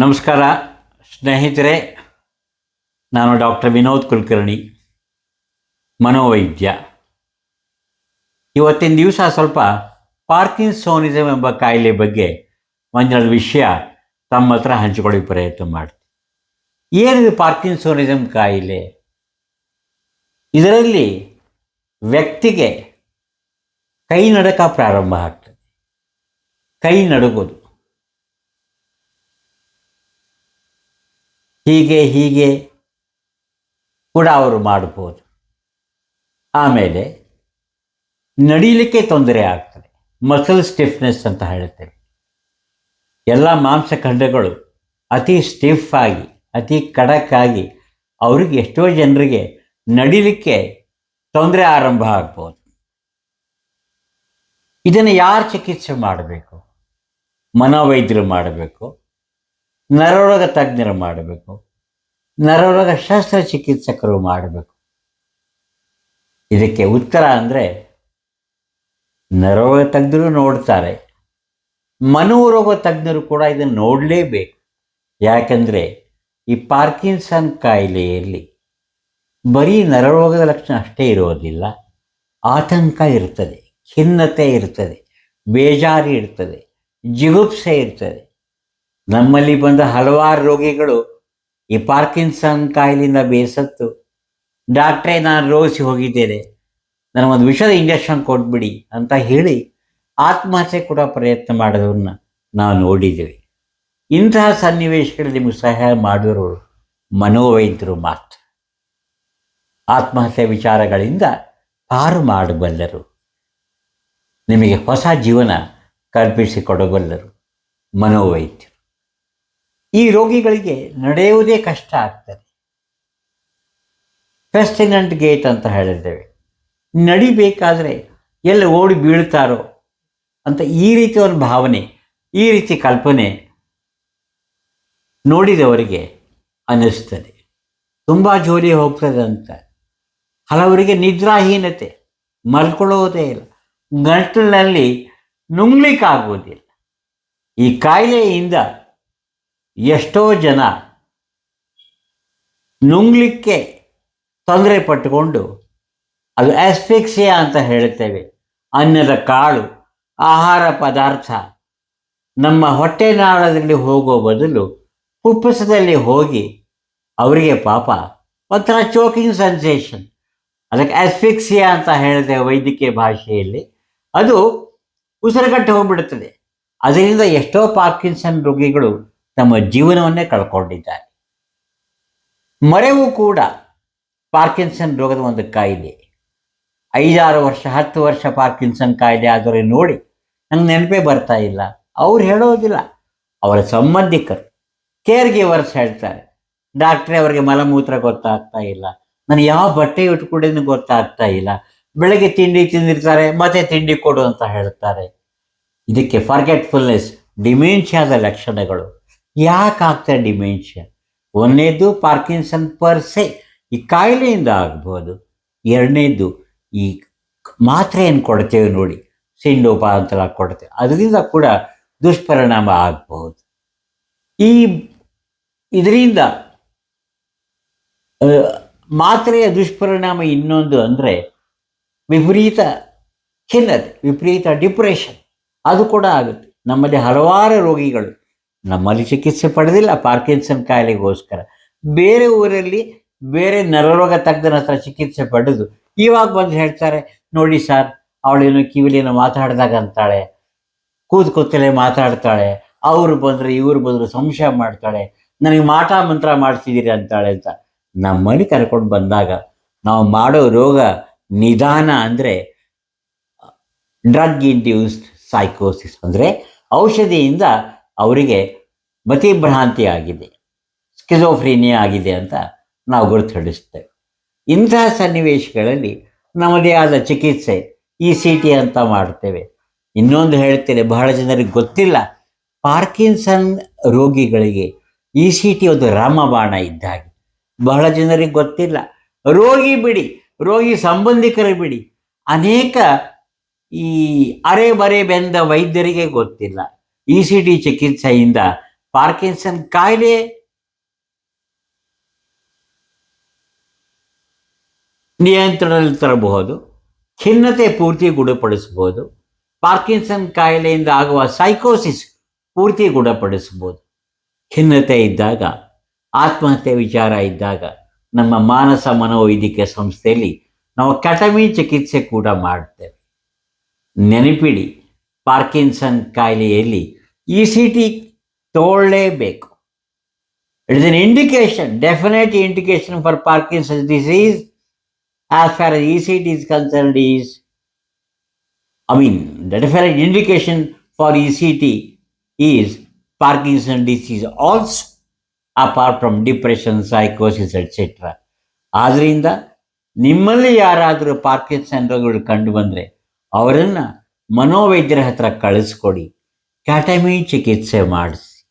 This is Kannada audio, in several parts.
ನಮಸ್ಕಾರ, ಸ್ನೇಹಿತರೆ. ನಾನು ಡಾಕ್ಟರ್ ವಿನೋದ್ ಕುಲಕರ್ಣಿ, ಮನೋವೈದ್ಯ. ಇವತ್ತಿನ ದಿವಸ ಸ್ವಲ್ಪ ಪಾರ್ಕಿನ್ಸೋನಿಸಮ್ ಎಂಬ ಕಾಯಿಲೆ ಬಗ್ಗೆ ಒಂದೆರಡು ವಿಷಯ ತಮ್ಮ ಹತ್ರ ಹಂಚಿಕೊಳ್ಳಿ ಪ್ರಯತ್ನ ಮಾಡ್ತೀನಿ. ಏನಿದೆ ಪಾರ್ಕಿನ್ಸೋನಿಸಮ್ ಕಾಯಿಲೆ? ಇದರಲ್ಲಿ ವ್ಯಕ್ತಿಗೆ ಕೈ ನಡಕ ಪ್ರಾರಂಭ ಆಗ್ತದೆ. ಕೈ ನಡುಗೋದು. ಹೀಗೆ ಹೀಗೆ ಕೂಡ ಅವರು ಮಾಡ್ಬೋದು ಆಮೇಲೆ ನಡೀಲಿಕ್ಕೆ ತೊಂದರೆ ಆಗ್ತದೆ. ಮಸಲ್ ಸ್ಟಿಫ್ನೆಸ್ ಅಂತ ಹೇಳ್ತೇವೆ. ಎಲ್ಲ ಮಾಂಸಖಂಡಗಳು ಅತಿ ಸ್ಟಿಫ್ ಆಗಿ, ಅತಿ ಖಡಕ್ ಆಗಿ ಅವ್ರಿಗೆ ಎಷ್ಟೋ ಜನರಿಗೆ ನಡಿಲಿಕ್ಕೆ ತೊಂದರೆ ಆರಂಭ ಆಗ್ಬೋದು. ಇದನ್ನು ಯಾರು ಚಿಕಿತ್ಸೆ ಮಾಡಬೇಕು? ಮನೋವೈದ್ಯರು ಮಾಡಬೇಕು? ನರರೋಗ ತಜ್ಞರು ಮಾಡಬೇಕು. ನರರೋಗ ಶಸ್ತ್ರಚಿಕಿತ್ಸಕರು ಮಾಡಬೇಕು. ಇದಕ್ಕೆ ಉತ್ತರ ಅಂದರೆ ನರರೋಗ ತಜ್ಞರು ನೋಡ್ತಾರೆ. ಮನೋರೋಗ ತಜ್ಞರು ಕೂಡ ಇದನ್ನು ನೋಡಲೇಬೇಕು. ಯಾಕಂದರೆ ಈ ಪಾರ್ಕಿನ್ಸನ್ ಕಾಯಿಲೆಯಲ್ಲಿ ಬರೀ ನರರೋಗದ ಲಕ್ಷಣ ಅಷ್ಟೇ ಇರೋದಿಲ್ಲ. ಆತಂಕ ಇರ್ತದೆ, ಖಿನ್ನತೆ ಇರ್ತದೆ, ಬೇಜಾರಿ ಇರ್ತದೆ, ಜಿಗುಪ್ಸೆ ಇರ್ತದೆ. ನಮ್ಮಲ್ಲಿ ಬಂದ ಹಲವಾರು ರೋಗಿಗಳು ಈ ಪಾರ್ಕಿನ್ಸನ್ ಕಾಯಿಲೆಯಿಂದ ಬೇಸತ್ತು. ಡಾಕ್ಟ್ರೇ, ನಾನು ರೋಗಿಸಿ ಹೋಗಿದ್ದೇನೆ. ನನಗೊಂದು ವಿಷದ ಇಂಜೆಕ್ಷನ್ ಕೊಟ್ಬಿಡಿ ಅಂತ ಹೇಳಿ ಆತ್ಮಹತ್ಯೆ ಕೂಡ ಪ್ರಯತ್ನ ಮಾಡೋದನ್ನ ನಾವು ನೋಡಿದ್ದೀವಿ. ಇಂತಹ ಸನ್ನಿವೇಶಗಳಲ್ಲಿ ನಿಮಗೆ ಸಹಾಯ ಮಾಡಿದವರು ಮನೋವೈದ್ಯರು ಮಾತ್ರ. ಆತ್ಮಹತ್ಯೆ ವಿಚಾರಗಳಿಂದ ಪಾರು ಮಾಡಬಲ್ಲರು. ನಿಮಗೆ ಹೊಸ ಜೀವನ ಕಲ್ಪಿಸಿಕೊಡಬಲ್ಲರು ಮನೋವೈದ್ಯರು. ಈ ರೋಗಿಗಳಿಗೆ ನಡೆಯುವುದೇ ಕಷ್ಟ ಆಗ್ತದೆ. ಫೆಸ್ಟಿನೆಂಟ್ ಗೇಟ್ ಅಂತ ಹೇಳಿದ್ದೇವೆ. ನಡಿಬೇಕಾದರೆ ಎಲ್ಲಿ ಓಡಿ ಬೀಳ್ತಾರೋ ಅಂತ ಈ ರೀತಿ ಒಂದು ಭಾವನೆ, ಈ ರೀತಿ ಕಲ್ಪನೆ ನೋಡಿದವರಿಗೆ ಅನ್ನಿಸ್ತದೆ. ತುಂಬ ಜೋಲಿ ಹೋಗ್ತದೆ ಅಂತ. ಹಲವರಿಗೆ ನಿದ್ರಾಹೀನತೆ, ಮಲ್ಕೊಳ್ಳೋದೇ ಇಲ್ಲ. ಗಂಟಲಿನಲ್ಲಿ ನುಂಗ್ಲಿಕ್ಕಾಗೋದಿಲ್ಲ ಈ ಕಾಯಿಲೆಯಿಂದ ಎಷ್ಟೋ ಜನ ನುಂಗ್ಲಿಕ್ಕೆ ತೊಂದರೆ ಪಟ್ಟುಕೊಂಡು ಅದು ಆಸ್ಫಿಕ್ಸಿಯಾ ಅಂತ ಹೇಳುತ್ತೇವೆ. ಅನ್ನದ ಕಾಳು, ಆಹಾರ ಪದಾರ್ಥ, ನಮ್ಮ ಹೊಟ್ಟೆನಾಳದಲ್ಲಿ ಹೋಗೋ ಬದಲು ಪುಪ್ಪಸದಲ್ಲಿ ಹೋಗಿ ಅವರಿಗೆ ಪಾಪ, ಒಂಥರ ಚೋಕಿಂಗ್ ಸೆನ್ಸೇಷನ್ ಅದಕ್ಕೆ ಆಸ್ಫಿಕ್ಸಿಯಾ ಅಂತ ಹೇಳಿದೆ ವೈದ್ಯಕೀಯ ಭಾಷೆಯಲ್ಲಿ. ಅದು ಉಸಿರುಗಟ್ಟು ಹೋಗ್ಬಿಡುತ್ತದೆ. ಅದರಿಂದ ಎಷ್ಟೋ ಪಾರ್ಕಿನ್ಸನ್ ರೋಗಿಗಳು ತಮ್ಮ ಜೀವನವನ್ನೇ ಕಳ್ಕೊಂಡಿದ್ದಾರೆ ಮರೆವು ಕೂಡ ಪಾರ್ಕಿನ್ಸನ್ ರೋಗದ ಒಂದು ಕಾಯಿಲೆ. ಐದಾರು ವರ್ಷ, ಹತ್ತು ವರ್ಷ ಪಾರ್ಕಿನ್ಸನ್ ಕಾಯಿಲೆ ಆದರೆ ನೋಡಿ ನಂಗೆ ನೆನಪೇ ಬರ್ತಾ ಇಲ್ಲ. ಅವ್ರು ಹೇಳೋದಿಲ್ಲ. ಅವರ ಸಂಬಂಧಿಕರು ಕೇರ್ ಗಿವರ್ಸ್ ಹೇಳ್ತಾರೆ, ಡಾಕ್ಟ್ರೇ, ಅವರಿಗೆ ಮಲಮೂತ್ರ ಗೊತ್ತಾಗ್ತಾ ಇಲ್ಲ. ನಾನು ಯಾವ ಬಟ್ಟೆ ಇಟ್ಕೊಂಡಿದ್ದು ಗೊತ್ತಾಗ್ತಾ ಇಲ್ಲ. ಬೆಳಗ್ಗೆ ತಿಂಡಿ ತಿಂದಿರ್ತಾರೆ, ಮತ್ತೆ ತಿಂಡಿ ಕೊಡು ಅಂತ ಹೇಳ್ತಾರೆ. ಇದಕ್ಕೆ ಫಾರ್ಗೆಟ್ಫುಲ್ನೆಸ್ ಡಿಮೆನ್ಷಿಯಾದ ಲಕ್ಷಣಗಳು. ಯಾಕೆ ಆಗ್ತದೆ ಡಿಮೆನ್ಷಿಯಾ? ಒಂದನೇದು ಪಾರ್ಕಿನ್ಸನ್ ಪರ್ಸೆ ಈ ಕಾಯಿಲೆಯಿಂದ ಆಗ್ಬೋದು. ಎರಡನೇದು, ಈ ಮಾತ್ರೆ ಏನು ಕೊಡ್ತೇವೆ ನೋಡಿ ಸಿಂಡೋಪ ಅಂತೆಲ್ಲ ಕೊಡ್ತೇವೆ. ಅದರಿಂದ ಕೂಡ ದುಷ್ಪರಿಣಾಮ ಆಗಬಹುದು ಈ ಇದರಿಂದ ಮಾತ್ರೆಯ ದುಷ್ಪರಿಣಾಮ ಇನ್ನೊಂದು ಅಂದರೆ ವಿಪರೀತ ಖಿನ್ನತೆ, ವಿಪರೀತ ಡಿಪ್ರೆಷನ್. ಅದು ಕೂಡ ಆಗುತ್ತೆ. ನಮ್ಮಲ್ಲಿ ಹಲವಾರು ರೋಗಿಗಳು ನಮ್ಮಲ್ಲಿ ಚಿಕಿತ್ಸೆ ಪಡೆದಿಲ್ಲ, ಪಾರ್ಕಿನ್ಸನ್ ಕಾಯಿಲೆಗೋಸ್ಕರ. ಬೇರೆ ಊರಲ್ಲಿ ಬೇರೆ ನರರೋಗ ತಜ್ಞರ ಹತ್ರ ಚಿಕಿತ್ಸೆ ಪಡೆದು ಇವಾಗ ಬಂದು ಹೇಳ್ತಾರೆ, ನೋಡಿ ಸರ್, ಅವಳೇನೋ ಕಿವಿಲೇನೋ ಮಾತಾಡಿದಾಗ ಅಂತಾಳೆ ಕೂತ್ ಕೂತಲೇ ಮಾತಾಡ್ತಾಳೆ, ಅವ್ರು ಬಂದರೆ ಇವ್ರು ಬಂದರು ಸಂಶಯ ಮಾಡ್ತಾಳೆ, ನನಗೆ ಮಾಟ ಮಂತ್ರ ಮಾಡ್ತಿದ್ದೀರಿ ಅಂತಾಳೆ ಅಂತ. ನಮ್ಮಲ್ಲಿ ಕರ್ಕೊಂಡು ಬಂದಾಗ ನಾವು ಮಾಡೋ ರೋಗ ನಿಧಾನ ಅಂದರೆ ಡ್ರಗ್ ಇಂಡ್ಯೂಸ್ಡ್ ಸೈಕೋಸಿಸ್ ಅಂದರೆ ಔಷಧಿಯಿಂದ ಅವರಿಗೆ ಮತಿಭ್ರಾಂತಿ ಆಗಿದೆ, ಸ್ಕಿಜೋಫ್ರೀನಿಯಾ ಆಗಿದೆ ಅಂತ ನಾವು ಗುರುತಿಸ್ತೇವೆ ಇಂತಹ ಸನ್ನಿವೇಶಗಳಲ್ಲಿ ನಮ್ಮದೇ ಆದ ಚಿಕಿತ್ಸೆ ಇ ಸಿ ಟಿ ಅಂತ ಮಾಡ್ತೇವೆ ಇನ್ನೊಂದು ಹೇಳ್ತೇನೆ, ಬಹಳ ಜನರಿಗೆ ಗೊತ್ತಿಲ್ಲ, ಪಾರ್ಕಿನ್ಸನ್ ರೋಗಿಗಳಿಗೆ ಇ ಸಿ ಟಿ ಒಂದು ರಾಮಬಾಣ ಇದ್ದ ಬಹಳ ಜನರಿಗೆ ಗೊತ್ತಿಲ್ಲ, ರೋಗಿ ಬಿಡಿ, ರೋಗಿ ಸಂಬಂಧಿಕರು ಬಿಡಿ, ಅನೇಕ ಈ ಅರೆ ಬರೆ ಬೆಂದ ವೈದ್ಯರಿಗೆ ಗೊತ್ತಿಲ್ಲ. ಇ ಸಿ ಟಿ ಚಿಕಿತ್ಸೆಯಿಂದ ಪಾರ್ಕಿನ್ಸನ್ ಕಾಯಿಲೆ ನಿಯಂತ್ರಣದಲ್ಲಿ ತರಬಹುದು, ಖಿನ್ನತೆ ಪೂರ್ತಿ ಗುಣಪಡಿಸಬಹುದು ಪಾರ್ಕಿನ್ಸನ್ ಕಾಯಿಲೆಯಿಂದ ಆಗುವ ಸೈಕೋಸಿಸ್ ಪೂರ್ತಿ ಗುಣಪಡಿಸಬಹುದು ಖಿನ್ನತೆ ಇದ್ದಾಗ, ಆತ್ಮಹತ್ಯೆ ವಿಚಾರ ಇದ್ದಾಗ ನಮ್ಮ ಮಾನಸ ಮನೋವೈದ್ಯಕೀಯ ಸಂಸ್ಥೆಯಲ್ಲಿ ನಾವು ಕಟಮಿ ಚಿಕಿತ್ಸೆ ಕೂಡ ಮಾಡ್ತೇವೆ. ನೆನಪಿಡಿ ಪಾರ್ಕಿನ್ಸನ್ ಕಾಯಿಲೆಯಲ್ಲಿ E C T ತೋಳಲೇಬೇಕು it is an indication definite indication for Parkinson disease as for E C T is concerned is I mean definite indication for E C T is Parkinson disease also apart from depression ಸೈಕೋಸಿಸ್ etcetera ಆದ್ದರಿಂದ ನಿಮ್ಮಲ್ಲಿ ಯಾರಾದರೂ ಪಾರ್ಕಿನ್ಸನ್ ರೋಗಗಳು ಕಂಡು ಬಂದರೆ ಅವರನ್ನು ಮನೋವೈದ್ಯರ ಹತ್ರ ಕಳಿಸ್ಕೊಡಿ. ಕ್ಯಾಟಮಿ ಚಿಕಿತ್ಸೆ ಮಾಡಿಸಿ,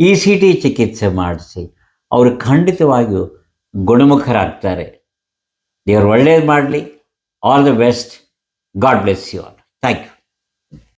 ಇ ಸಿ ಟಿ ಚಿಕಿತ್ಸೆ ಮಾಡಿಸಿ, ಅವರು ಖಂಡಿತವಾಗಿಯೂ ಗುಣಮುಖರಾಗ್ತಾರೆ. ದೇವರು ಒಳ್ಳೇದು ಮಾಡಲಿ. All the best. God bless you all. Thank you.